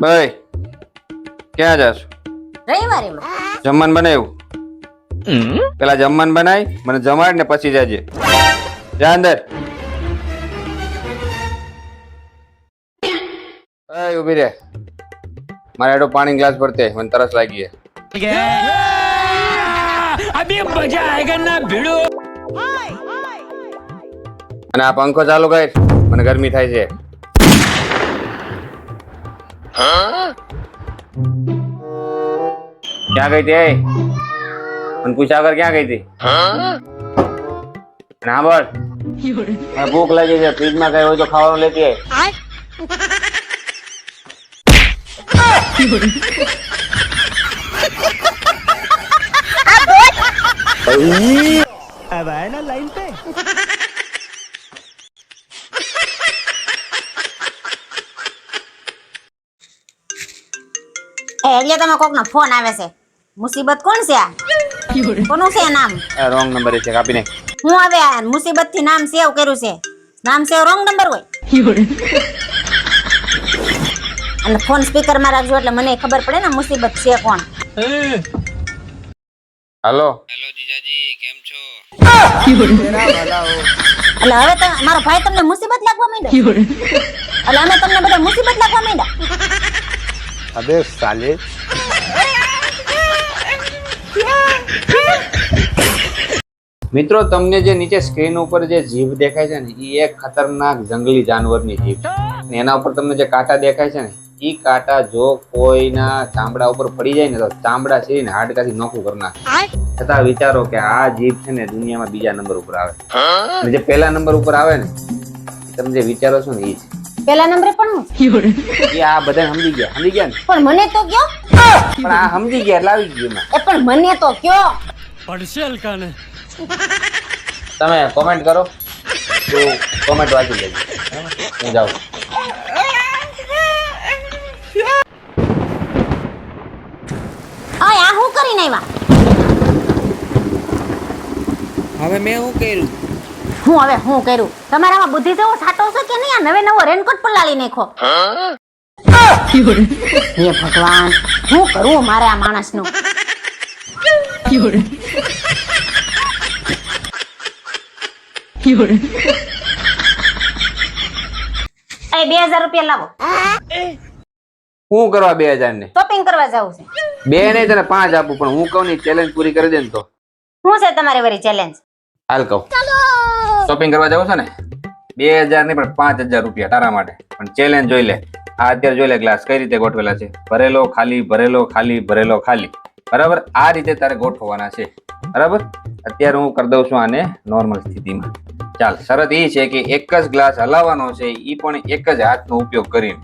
ભાઈ ક્યાં જાશ? રવિવારે. જમવાનું બનાવ્યું? પેલા જમવાનું બનાવી મને જમાડ ને પછી જાજે. જા અંદર. ઊભી રે. મારે એડો પાણી ગ્લાસ ભરતે મને તરસ લાગી અભી અને આ પંખો ચાલુ કર મને ગરમી થાય છે. ક્યાં ગઈ હતી એ? મને પૂછ્યા વગર ક્યાં ગઈ હતી ના બોલ મને ભૂખ લાગી છે ફ્રીજમાં કઈ હોય તો ખાવાનું લેતી આય अब आए ना लाइन पे એટલે તમે કોક નો ફોન આવે છે. મુસીબત કોણ છે આ? કોનું છે નામ? રોંગ નંબર છે કાપી નાખ. હું હવે આ મુસીબતથી નામ સેવ કર્યું છે? નામ સેવ રોંગ નંબર હોય? અને ફોન સ્પીકરમાં રાખજો એટલે મને ખબર પડે ને મુસીબત છે કોણ. હાલો એટલે હવે તો મારો ભાઈ તમને મુસીબત લાગવા માંડ્યો. એટલે અમે તમને બધા મુસીબત લાગવા માંડ્યા. અબે સાલે મિત્રો, તમને જે નીચે સ્ક્રીન ઉપર જે જીભ દેખાય છે ને એ એક ખતરનાક જંગલી જાનવરની જીભ છે. એના ઉપર તમને જે કાંટા દેખાય છે ને એ કાંટા જો કોઈના ચામડા ઉપર પડી જાય ને, તો ચામડા છીરીને હાડકાથી નોખું કરી નાખે. છતાં વિચારો કે આ જીભ છે ને દુનિયામાં બીજા નંબર ઉપર આવે. જે પહેલા નંબર ઉપર આવે ને, તમે જે વિચારો છો ને એ છે. પેલા નંબરે પણ હું? એ આ બધા સમજી ગયા. સમજી ગયા ને? પણ મને તો કયો? પણ આ સમજી ગયા એટલે આવી ગયું એમાં. એ પણ મને તો કયો? પડશે અલકાને તમે કોમેન્ટ કરો. તો કોમેન્ટ વાંચી લેજો? હું જાઉં. આ હું કરીને આવ્યા? હવે મેં શું કર્યું? હું હવે હું કર્યું તમારામાં બુદ્ધિ જેવો સાટો છે કે નહીં? આ નવે નવો રેનકોટ પણ લાવી નાખો. હે ભગવાન શું કરું મારે આ માણસનું? એ બે હજાર રૂપિયા લાવો. હું કરવા બે હજાર ને શોપિંગ કરવા જવું છે. બે નહીં તને પાંચ આપું પણ હું કહું ની ચેલેન્જ પૂરી કરી દે ને તો. શું છે તમારી વરી ચેલેન્જ હાલ કહું. શોપિંગ કરવા જવું છે ને બે હજાર નહીં પણ પાંચ હજાર રૂપિયા તારા માટે. પણ ચેલેન્જ જોઈ લે. આ અત્યારે જોઈ લે ગ્લાસ કઈ રીતે ગોઠવેલા છે. ભરેલો ખાલી ભરેલો ખાલી ભરેલો ખાલી. બરાબર? આ રીતે તારે ગોઠવવાના છે. બરાબર? અત્યારે હું કરી દઉં છું આને નોર્મલ સ્થિતિમાં. ચાલ શરત એ છે કે એક જ ગ્લાસ હલાવવાનો છે એ પણ એક જ હાથનો ઉપયોગ કરીને.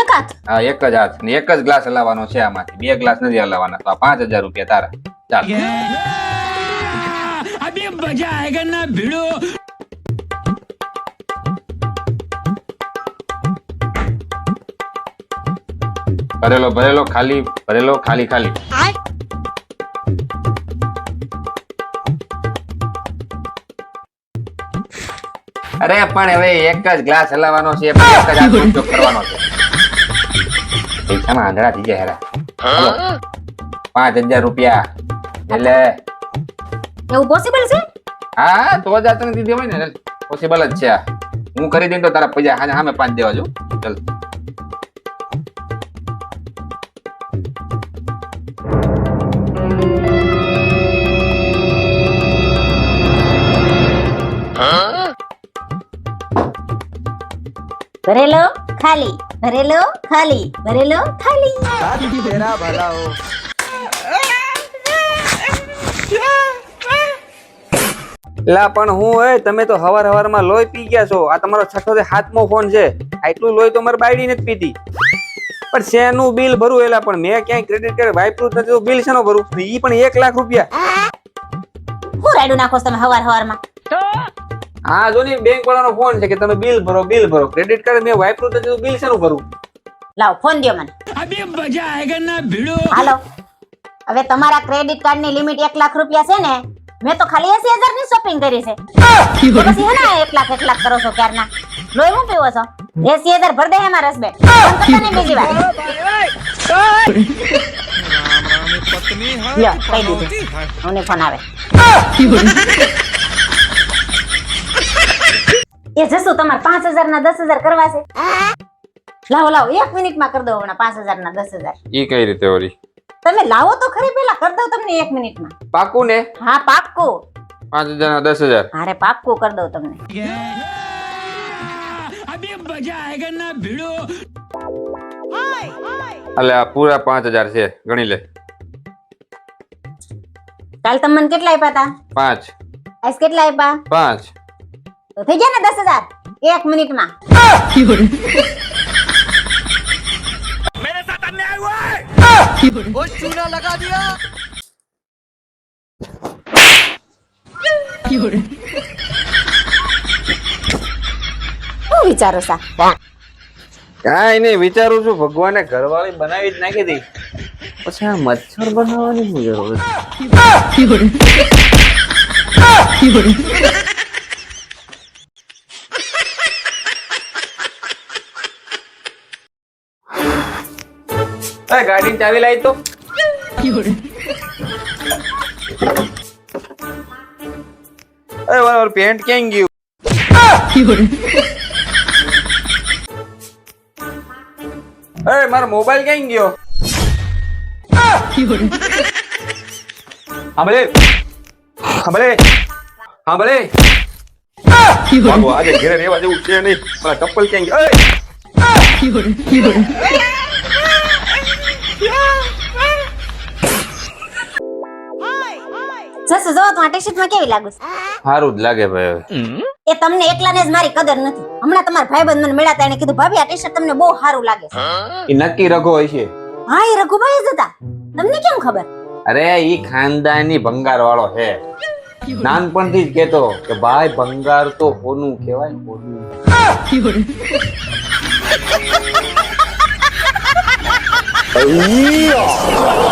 એક હાથ હા એક જ હાથ. એક જ ગ્લાસ હલાવવાનો છે આમાંથી. બે ગ્લાસ નથી હલાવવાના તો આ પાંચ હજાર રૂપિયા તારા. ચાલ. અભી મજા આયેગા ના ભીડો. ભરેલો ભરેલો ખાલી ભરેલો ખાલી ખાલી. અરે પણ હવે એક જ ગ્લાસ હલાવવાનો છે એક જ હાથનો ઉપયોગ કરવાનો છે. પૈસામાં આંધળા થઈ જાય હેરા. પાંચ હજાર રૂપિયા. એટલે? એવું પોસિબલ છે? હા તો જ આ તને દીધી હોય ને. પોસિબલ જ છે હું કરી દઉં તો તારા પૈસા હા સામે પાંચ દેવા જો. ચલ. ભરેલો ખાલી ભરેલો ખાલી ભરેલો ખાલી. લા, પણ હું એ તમે તો હવાર હવારમાં લોહી પી ગયા છો. આ તમારો છઠ્ઠો હાથમો ફોન છે, આટલું લોહી તો મારે બાયડી નથી પીતી પણ શેનું બિલ ભરું એલા? પણ મેં ક્યાંય ક્રેડિટ કાર્ડ વાપર્યું નથી તો બિલ શેનો ભરું? ઈ પણ એક લાખ રૂપિયા. હું રાડું નાખો તમે હવાર હવારમાં? હા જો ને બેંક વાળાનો ફોન છે કે તમે બિલ ભરો બિલ ભરો. ક્રેડિટ કાર્ડ મેં વાપર્યું નથી તો બિલ શેનું ભરું? લાવ ફોન દયો મને. અબે મજા આયેગા ના ભીડો? હાલો. હવે તમારા ક્રેડિટ કાર્ડની લિમિટ એક લાખ રૂપિયા છે ને મેં તો ખાલી 80000 ની શોપિંગ કરી છે. પછી ને 1 લાખ એક લાખ કરો છો ક્યારના? લોહી પીવો છો? એ હજાર ભર દે એમાં રસ બે ફોન બીજી વાર. લ્યો કહી દીધું મને ફોન આવે. એ જશું તમારે પાંચ હજાર ના દસ હજાર કરવા છે. લાવો લાવો એક મિનિટમાં કરી દો હમણાં પાંચ હજાર ના દસ હજાર. એ કઈ રીતે તમે લાવો તો ખરી પેલા કરી દઉં તમને એક મિનિટમાં. પાકું ને? હા પાકું પાંચ હજાર ના દસ હજાર. અરે પાકું કરી દઉં તમને. અલે આ પૂરા પાંચ હજાર છે. ગણી લે. કાલ તમે મને કેટલા આપ્યા હતા પાંચ. આજ કેટલા આપ્યા પાંચ. તો થઈ ગયા ને દસ હજાર? એક મિનિટમાં સાથ લગા દિયા શું વિચારો સા કાંઈ નહીં, વિચારું છું. ભગવાને ઘરવાળી બનાવી જ નાખી દી પછી આ મચ્છર બનાવવાની શું જરૂર ગાડી ચાવી લાવી તો. અરે પેન્ટ ક્યાં ગયું? અરે મારો મોબાઈલ ક્યાં ગયો? સાંભળે સાંભળે સાંભળે આજે ઘેરે રહેવા જેવું છે નહીં. મારા ચપ્પલ ક્યાં ગયા? અરે! જો તો આ ટી કેવી લાગુ સારું જ લાગે ભાઈ હવે. એ તમને એકલાને જ મારી કદર નથી. હમણાં તમારા ભાઈબંધ મને મળ્યા એને કીધું ભાભી આ ટીશર્ટ તમને બહુ સારું લાગે છે. ઈ નક્કી રઘો હોય છે. હા એ રઘુભાઈ જ હતા. તમને કેમ ખબર? અરે ઈ ખાનદાની ભંગાર વાળો છે. નાનપણથી જ કેતો કે ભાઈ ભંગાર તો હોનું કહેવાય હોનું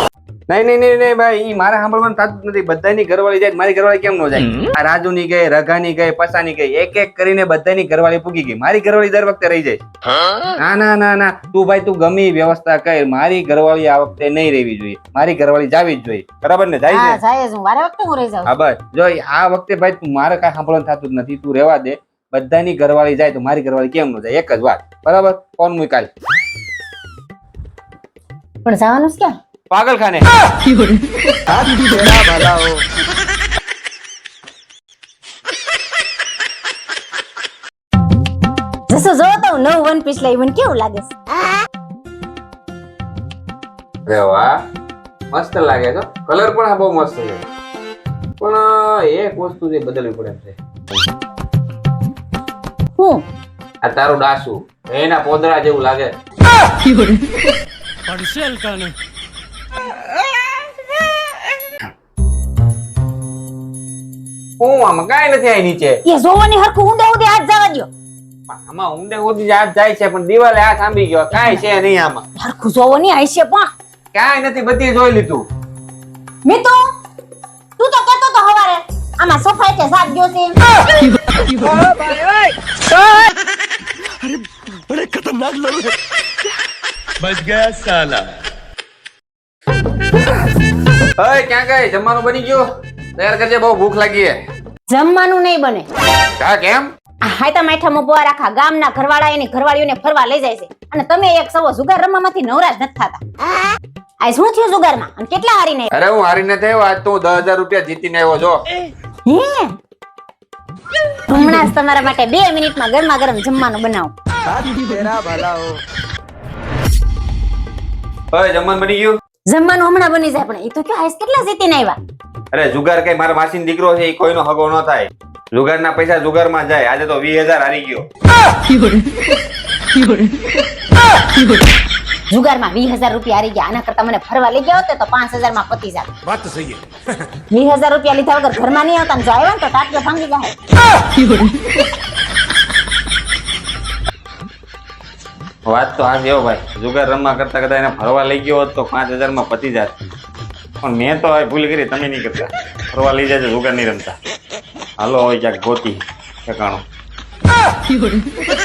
નહીં નહીં નહીં નહીં ભાઈ ઈ મારે સાંભળવાનું થતું નથી. બધાની ઘરવાળી જાય મારી ઘરવાળી કેમ ન જાય? આ રાજુની ગઈ રઘાની ગઈ પસાની ગઈ એક એક કરીને બધાની ઘરવાળી પૂકી ગઈ. મારી ઘરવાળી દર વખતે રહી જાય. ના ના ના ના. તું ભાઈ તું ગમી વ્યવસ્થા કર. મારી ઘરવાળી આ વખતે નહીં રહેવી જોઈએ. મારી ઘરવાળી જાવી જ જોઈએ. બરાબર ને? જાય હા છે? જાય જ હું વારે વખતે હું રહી જાઉં. હા બસ. જો આ વખતે ભાઈ તું મારે કાંઈ સાંભળવાનું થતું જ નથી. તું રહેવા દે. બધાની ઘરવાળી જાય તો મારી ઘરવાળી કેમ ન જાય? એક જ વાત. બરાબર? ફોન મૂક કાલ પણ જવાનું ક્યાં? પાગલ ખાને જસો જો તો નવ વન પીસ લઈ કેવું લાગે છે? અરે મસ્ત લાગે તો કલર પણ આ બહુ મસ્ત છે. પણ એક વસ્તુ જે બદલવી પડે છે. હું? આ તારું ડાસુ. એના પોદરા જેવું લાગે. પડશે કાને હું આમાં કાંઈ નથી આઈ નીચે. એ જોવાની હરખું ઊંડે ઊંડે હાથ જવા દો આમાં ઊંડે ઊંડી હાથ જાય છે પણ દિવાલે હાથ આંબી ગયો કાંઈ છે નહીં આમાં. હરખું જોવો નહીં આઈ છે પણ. કાંઈ નથી બધી જોઈ લીધું. મિતુ તું તો કહેતો તો હવારે આમાં સફાઈ છે સાફ ગયો છે અરે બડે ખતરનાક લોગ બચ ગયા સાલા. ઓય ક્યાં ગઈ? જમવાનું બની ગયું? તૈયાર કરજે બહુ ભૂખ લાગી છે જમવાનું નહીં બને. કા કેમ? હાયતા માઠા બોર રાખા ગામના ઘરવાળા એની ઘરવાળીઓને ફરવા લઈ જાય છે. અને તમે એક સવો જુગાર રમવામાંથી નવરાજ નથી થતા. આ શું થયું જુગારમાં? અને કેટલા હારીને અરે હું હારીને થયો આજ તો હું દસ રૂપિયા જીતીને આવ્યો છો. હે? હમણાં જ તમારા માટે બે મિનિટમાં ગરમા ગરમ જમવાનું બનાવું. ઓય જમવાનું બની ગયું? જમવાનું હમણાં બની જાય પણ એ તો કયો આઈસ કેટલા જીતીને આવ્યા અરે જુગાર કઈ મારા માસીન દીકરો છે એ કોઈનો હગો ન થાય. જુગારના પૈસા જુગારમાં જાય આજે તો 20000 હારી ગયો. જુગારમાં 20000 રૂપિયા હારી ગયા આના કરતા મને ફરવા લઈ ગયા હોત તો 5000 માં પતી જાય વાત તો સહી છે. 20000 રૂપિયા લીધા વગર ઘરમાં નહીં આવતા ને તો તાટલો ભાંગી જાય. વાત તો આ જેવો ભાઈ. જુગાર રમવા કરતા કદાચ એને ફરવા લઈ ગયો હોત તો પાંચ હજારમાં પતી જાત. પણ મેં તો હવે ભૂલ કરી, તમે નહીં કરતા. ફરવા લઈ જાય જુગાર નહીં રમતા. હાલો, હવે ક્યાંક ગોતી ઠેકાણું.